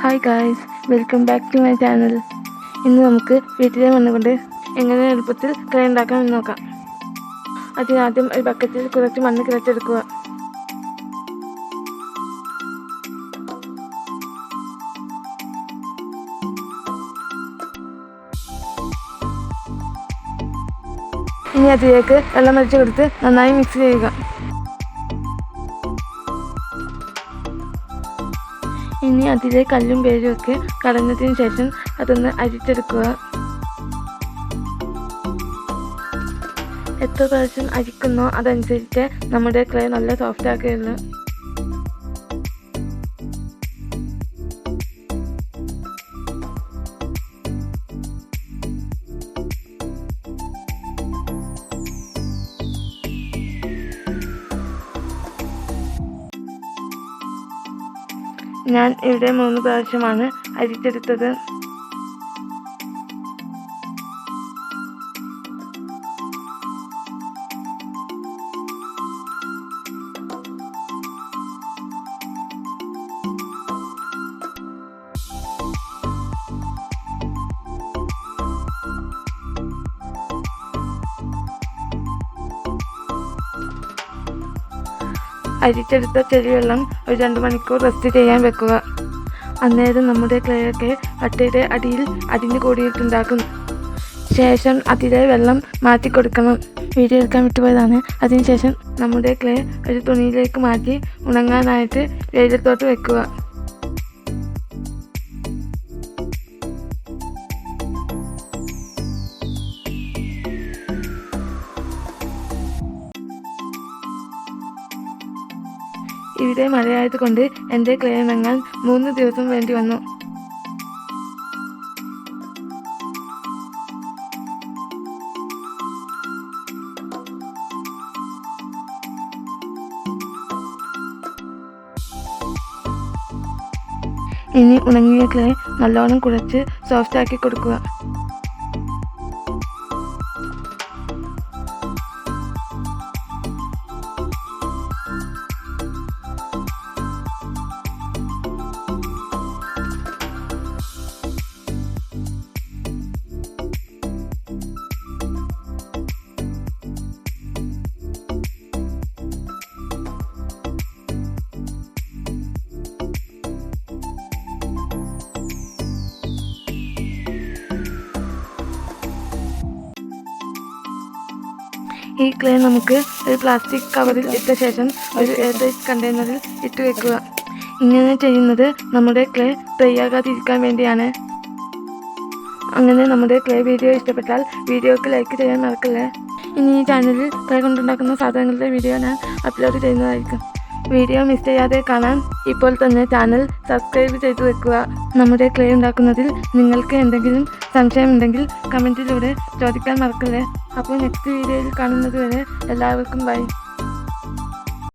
Hi guys welcome back to my channel ഇന്ന് നമുക്ക് വീട്ടിലെ മണ്ണ് കൊണ്ട് എങ്ങനെ എളുപ്പത്തിൽ കറി ഉണ്ടാക്കാം എന്ന് നോക്കാം. അതിനാദ്യം ഒരു ബക്കറ്റിൽ കുറച്ച് മണ്ണ് കിളച്ചെടുക്കുക. ഇനി അതിലേക്ക് വെള്ളം ഒഴിച്ച് കൊടുത്ത് നന്നായി മിക്സ് ചെയ്യുക. ഇനി അതിലെ കല്ലും പേരും ഒക്കെ കടഞ്ഞതിന് ശേഷം അതൊന്ന് അരിച്ചെടുക്കുക. എത്ര പ്രാവശ്യം അരിക്കുന്നോ അതനുസരിച്ച് നമ്മുടെ ക്ലേ നല്ല സോഫ്റ്റ് ആക്കുകയുള്ളൂ. ഞാൻ ഇവിടെ മൂന്ന് പ്രാവശ്യമാണ് അരിച്ചെടുത്തത്. അരിച്ചെടുത്ത ചെടിവെള്ളം ഒരു രണ്ട് മണിക്കൂർ റെസ്റ്റ് ചെയ്യാൻ വെക്കുക. അന്നേരം നമ്മുടെ ക്ലേയൊക്കെ അട്ടയുടെ അടിയിൽ അടിഞ്ഞു കൂടിയിട്ടുണ്ടാക്കും. ശേഷം അതിലെ വെള്ളം മാറ്റി കൊടുക്കണം വീഡിയോ എടുക്കാൻ വിട്ടുപോയതാണ്. അതിനുശേഷം നമ്മുടെ ക്ലേ ഒരു തുണിയിലേക്ക് മാറ്റി ഉണങ്ങാനായിട്ട് വെയിലത്തോട്ട് വെക്കുക. ഇവിടെ മഴയായതുകൊണ്ട് എന്റെ ക്ലേ ഉണങ്ങാൻ മൂന്ന് ദിവസം വേണ്ടി വന്നു. ഇനി ഉണങ്ങിയ ക്ലേ നല്ലോണം കുഴച്ച് സോഫ്റ്റ് ആക്കി കൊടുക്കുക. ഈ ക്ലേ നമുക്ക് ഒരു പ്ലാസ്റ്റിക് കവറിൽ ഇട്ട ശേഷം ഒരു എയർടൈറ്റ് കണ്ടെയ്നറിൽ ഇട്ട് വെക്കുക. ഇങ്ങനെ ചെയ്യുന്നത് നമ്മുടെ ക്ലേ ഡ്രൈ ആകാതിരിക്കാൻ വേണ്ടിയാണ്. അങ്ങനെ നമ്മുടെ ക്ലേ വീഡിയോ ഇഷ്ടപ്പെട്ടാൽ വീഡിയോക്ക് ലൈക്ക് ചെയ്യാൻ മറക്കല്ലേ. ഇനി ഈ ചാനലിൽ ക്ലേ കൊണ്ടുണ്ടാക്കുന്ന സാധനങ്ങളുടെ വീഡിയോ ഞാൻ അപ്ലോഡ് ചെയ്യുന്നതായിരിക്കും. വീഡിയോ മിസ് ചെയ്യാതെ കാണാൻ ഇപ്പോൾ തന്നെ ചാനൽ സബ്സ്ക്രൈബ് ചെയ്തു വെക്കുക. നമ്മുടെ ക്ലേ ഉണ്ടാക്കുന്നതിൽ നിങ്ങൾക്ക് എന്തെങ്കിലും സംശയമുണ്ടെങ്കിൽ കമന്റിലൂടെ ചോദിക്കാൻ മറക്കല്ലേ. അപ്പോൾ നെക്സ്റ്റ് വീഡിയോയിൽ കാണുന്നത് വരെ എല്ലാവർക്കും ബൈ